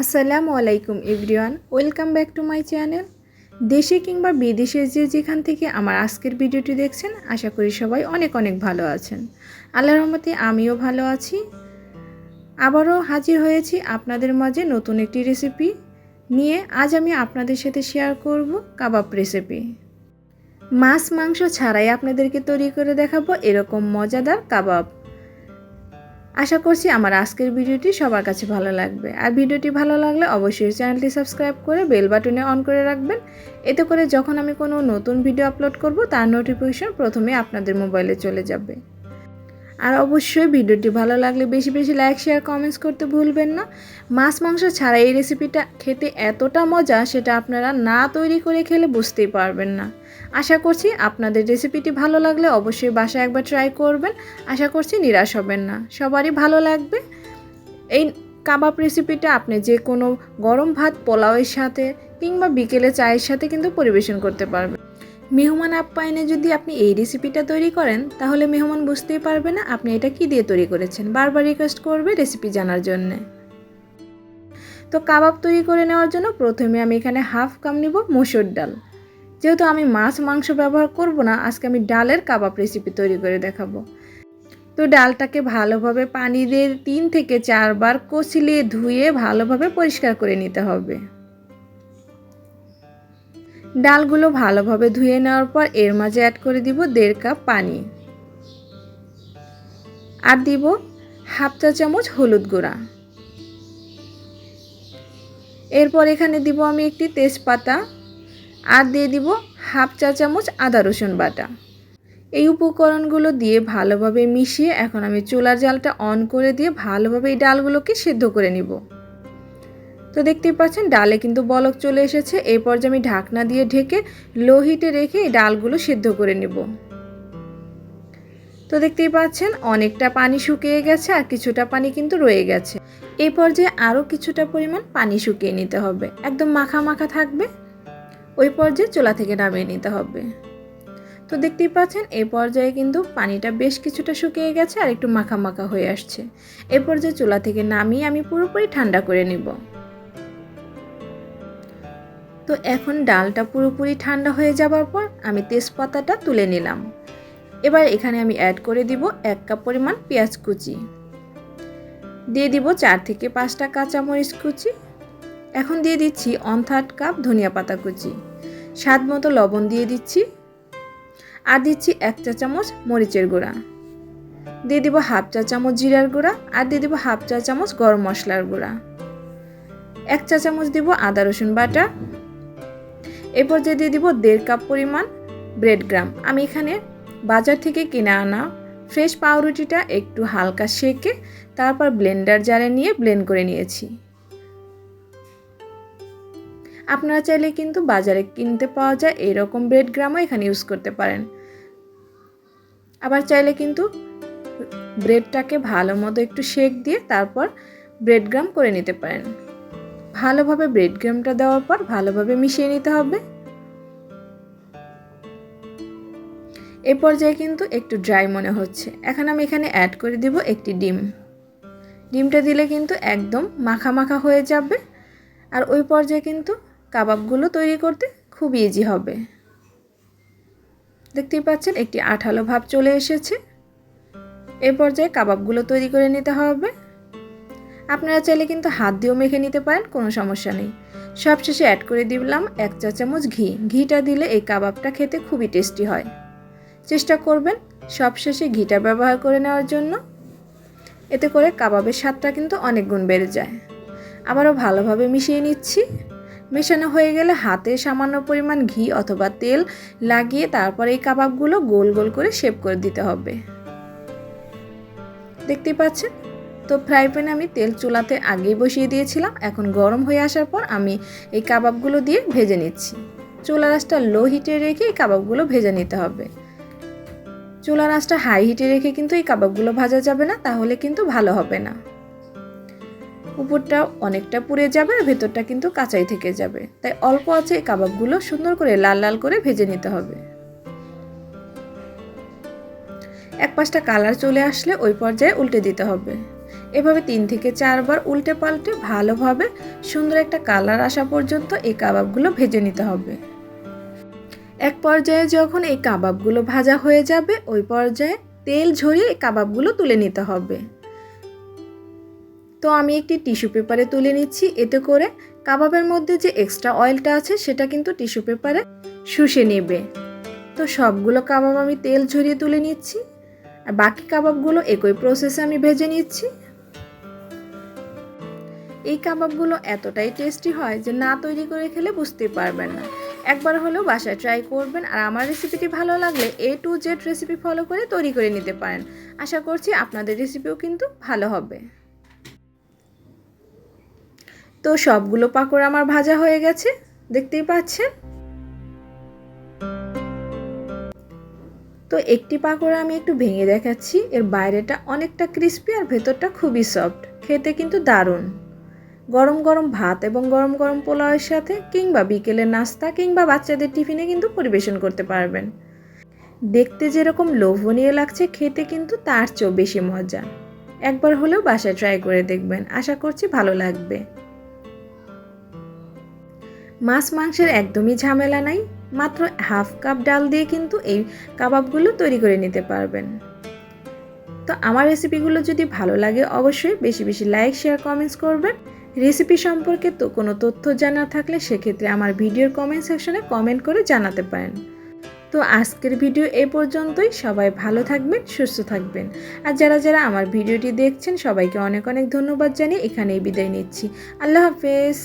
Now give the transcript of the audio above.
আসসালামু আলাইকুম everyone, welcome back to my channel. দেশে কিংবা বিদেশে যে যেখান থেকে আমার আজকের ভিডিওটি দেখছেন, আশা করি সবাই অনেক অনেক ভালো আছেন। আল্লাহর রহমতে আমিও ভালো আছি। আবারও হাজির হয়েছি আপনাদের মাঝে নতুন একটি রেসিপি নিয়ে। আজ আমি আপনাদের সাথে শেয়ার করব কাবাব রেসিপি মাছ মাংস ছাড়াই আপনাদেরকে তৈরি করে দেখাবো এরকম মজাদার কাবাব। আশা করছি আমার আজকের ভিডিওটি সবার কাছে ভালো লাগবে। আর ভিডিওটি ভালো লাগলে অবশ্যই চ্যানেলটি সাবস্ক্রাইব করে বেল বাটনে অন করে রাখবেন। এতে করে যখন আমি কোনো নতুন ভিডিও আপলোড করব, তার নোটিফিকেশন প্রথমে আপনাদের মোবাইলে চলে যাবে। আর অবশ্যই ভিডিওটি ভালো লাগলে বেশি বেশি লাইক, শেয়ার, কমেন্টস করতে ভুলবেন না। মাছ, মাংস ছাড়া এই রেসিপিটা খেতে এতটা মজা, সেটা আপনারা না তৈরি করে খেলে বুঝতেই পারবেন না। আশা করছি আপনাদের রেসিপিটি ভালো লাগলে অবশ্যই বাসায় একবার ট্রাই করবেন। আশা করছি নিরাশ হবেন না। সবারই ভালো লাগবে। এই কাবাব রেসিপিটা আপনি যে কোনো গরম ভাত, পোলাওয়ের সাথে কিংবা বিকেলে চায়ের সাথে কিন্তু পরিবেশন করতে পারবেন। মেহমান আপ্যায়নে যদি আপনি এই রেসিপিটা তৈরি করেন, তাহলে মেহমান বুঝতেই পারবে না আপনি এটা কি দিয়ে তৈরি করেছেন। বারবার রিকোয়েস্ট করবে রেসিপি জানার জন্যে। তো কাবাব তৈরি করে নেওয়ার জন্য প্রথমে আমি এখানে হাফ কাপ নিব মুসুর ডাল। যেহেতু আমি মাছ, মাংস ব্যবহার করব না, আজকে আমি ডালের কাবাব রেসিপি তৈরি করে দেখাবো। তো ডালটাকে ভালোভাবে পানি দিয়ে তিন থেকে চারবার কচলিয়ে ধুয়ে ভালোভাবে পরিষ্কার করে নিতে হবে। ডালগুলো ভালোভাবে ধুয়ে নেওয়ার পর এর মাঝে অ্যাড করে দিব দেড় কাপ পানি। আর দিব হাফ চা চামচ হলুদ গুঁড়া। এরপর এখানে দিব আমি একটি তেজপাতা আর দিয়ে দিব হাফ চা চামচ আদা রসুন বাটা। এই উপকরণগুলো দিয়ে ভালোভাবে মিশিয়ে এখন আমি চুলার জালটা অন করে দিয়ে ভালোভাবে এই ডালগুলোকে সেদ্ধ করে নিব। তো দেখতেই পাচ্ছেন ডালে কিন্তু বলক চলে এসেছে। এই পর্যায়ে আমি ঢাকনা দিয়ে ঢেকে লো হিটে রেখে এই ডালগুলো সেদ্ধ করে নেব। তো দেখতেই পাচ্ছেন অনেকটা পানি শুকিয়ে গেছে আর কিছুটা পানি কিন্তু রয়ে গেছে। এই পর্যায়ে আরও কিছুটা পরিমাণ পানি শুকিয়ে নিতে হবে। একদম মাখা মাখা থাকবে। ওই পর্যায়ে চোলা থেকে নামিয়ে নিতে হবে। তো দেখতেই পাচ্ছেন এই পর্যায়ে কিন্তু পানিটা বেশ কিছুটা শুকিয়ে গেছে আর একটু মাখা মাখা হয়ে আসছে। এই পর্যায়ে চুলা থেকে নামিয়ে আমি পুরোপুরি ঠান্ডা করে নিব। তো এখন ডালটা পুরোপুরি ঠান্ডা হয়ে যাবার পর আমি তেজপাতাটা তুলে নিলাম। এবার এখানে আমি অ্যাড করে দিব এক কাপ পরিমাণ পেঁয়াজ কুচি। দিয়ে দিব চার থেকে পাঁচটা কাঁচামরিচ কুচি এখন দিয়ে দিচ্ছি অন থার্ড কাপ ধনিয়া পাতা কুচি। স্বাদ মতো লবণ দিয়ে দিচ্ছি। আর দিচ্ছি এক চা চামচ মরিচের গুঁড়া। দিয়ে দিব হাফ চা চামচ জিরার গুঁড়া আর দিয়ে দিব হাফ চা চামচ গরম মশলার গুঁড়া। এক চা চামচ দিব আদা রসুন বাটা। এরপর যে দিয়ে দিব দেড় কাপ পরিমাণ ব্রেড গ্রাম আমি এখানে বাজার থেকে কিনে আনা ফ্রেশ পাউরুটিটা একটু হালকা সেকে তারপর ব্লেন্ডার জারে নিয়ে ব্লেন্ড করে নিয়েছি। আপনারা চাইলে কিন্তু বাজারে কিনতে পাওয়া যায় এরকম ব্রেড গ্রামও এখানে ইউজ করতে পারেন। আবার চাইলে কিন্তু ব্রেডটাকে ভালো মতো একটু শেক দিয়ে তারপর ব্রেড গ্রাম করে নিতে পারেন। ভালোভাবে ব্রেড গ্রামটা দেওয়ার পর ভালোভাবে মিশিয়ে নিতে হবে। এ পর্যায়ে কিন্তু একটু ড্রাই মনে হচ্ছে। এখন আমি এখানে অ্যাড করে দিব একটি ডিম। ডিমটা দিলে কিন্তু একদম মাখা মাখা হয়ে যাবে। আর ওই পর্যায়ে কিন্তু কাবাবগুলো তৈরি করতে খুব ইজি হবে। দেখতেই পাচ্ছেন, একটি আঠালো ভাব চলে এসেছে। এই পর্যায়ে কাবাবগুলো তৈরি করে নিতে হবে। আপনারা চাইলে কিন্তু হাত দিয়েও মেখে নিতে পারেন, কোনো সমস্যা নেই। সবশেষে অ্যাড করে দিলাম এক চা চামচ ঘি। ঘিটা দিলে এই কাবাবটা খেতে খুবই টেস্টি হয়। চেষ্টা করবেন সবশেষে ঘিটা ব্যবহার করে নেওয়ার জন্য। এতে করে কাবাবের স্বাদটা কিন্তু অনেক গুণ বেড়ে যায়। আবারও ভালোভাবে মিশিয়ে নিচ্ছি। মেশানো হয়ে গেলে হাতে সামান্য পরিমাণ ঘি অথবা তেল লাগিয়ে তারপর এই কাবাবগুলো গোল গোল করে শেপ করে দিতে হবে। দেখতেই পাচ্ছেন? তো ফ্রাই প্যানে আমি তেল চুলাতে আগেই বসিয়ে দিয়েছিলাম। এখন গরম হয়ে আসার পর আমি এই কাবাবগুলো দিয়ে ভেজে নিচ্ছি। চুলা রাসটা লো হিটে রেখে এই কাবাবগুলো ভেজে নিতে হবে। চুলা রাসটা হাই হিটে রেখে কিন্তু এই কাবাবগুলো ভাজা যাবে না, তাহলে কিন্তু ভালো হবে না। উপরটা অনেকটা পুড়ে যাবে আর ভেতরটা কিন্তু কাঁচাই থেকে যাবে। তাই অল্প আছে এই কাবাবগুলো সুন্দর করে লাল লাল করে ভেজে নিতে হবে। এক পাশটা কালার চলে আসলে ওই পর্যায়ে উল্টে দিতে হবে। এভাবে তিন থেকে চারবার উল্টে পাল্টে ভালোভাবে সুন্দর একটা কালার আসা পর্যন্ত এই কাবাবগুলো ভেজে নিতে হবে। এক পর্যায়ে যখন এই কাবাবগুলো ভাজা হয়ে যাবে, ওই পর্যায়ে তেল ঝরিয়ে এই কাবাবগুলো তুলে নিতে হবে। তো আমি একটি টিস্যু পেপারে তুলে নিচ্ছি, এতে করে কাবাবের মধ্যে যে এক্সট্রা অয়েলটা আছে সেটা কিন্তু টিস্যু পেপারে শুষে নেবে। তো সবগুলো কাবাব আমি তেল ঝরিয়ে তুলে নিচ্ছি, আর বাকি কাবাবগুলো একই প্রসেসে আমি ভেজে নিচ্ছি। এই কাবাবগুলো এতটাই টেস্টি হয় যে না তৈরি করে খেলে বুঝতে পারবেন না। একবার হলেও বাসায় ট্রাই করবেন, আর আমার রেসিপিটি ভালো লাগলে A to Z recipe follow করে তৈরি করে নিতে পারেন। আশা করছি আপনাদের রেসিপিও কিন্তু ভালো হবে। তো সবগুলো পাকোড়া আমার ভাজা হয়ে গেছে, দেখতেই পাচ্ছেন? তো একটি পাকোড়া আমি একটু ভেঙে দেখাচ্ছি, এর বাইরেটা অনেকটা ক্রিস্পি আর ভেতরটা খুবই সফট খেতে কিন্তু দারুণ। গরম গরম ভাত এবং গরম গরম পোলাওয়ের সাথে কিংবা বিকেলের নাস্তা কিংবা বাচ্চাদের টিফিনে কিন্তু পরিবেশন করতে পারবেন। দেখতে যেরকম লোভনীয় লাগছে, খেতে কিন্তু তার চেয়েও বেশি মজা। একবার হলেও বাসায় ট্রাই করে দেখবেন, আশা করছি ভালো লাগবে। মাছ মাংসের একদমই ঝামেলা নাই, মাত্র হাফ কাপ ডাল দিয়ে কিন্তু এই কাবাবগুলো তৈরি করে নিতে পারবেন। তো আমার রেসিপিগুলো যদি ভালো লাগে অবশ্যই বেশি বেশি লাইক, শেয়ার, কমেন্টস করবেন। রেসিপি সম্পর্কে তো কোনো তথ্য জানা থাকলে সেক্ষেত্রে আমার ভিডিওর কমেন্ট সেকশনে কমেন্ট করে জানাতে পারেন। তো আজকের ভিডিও এ পর্যন্তই, সবাই ভালো থাকবেন, সুস্থ থাকবেন। আর যারা যারা আমার ভিডিওটি দেখছেন, সবাইকে অনেক অনেক ধন্যবাদ জানিয়ে এখানেই বিদায় নিচ্ছি। আল্লাহ হাফেজ।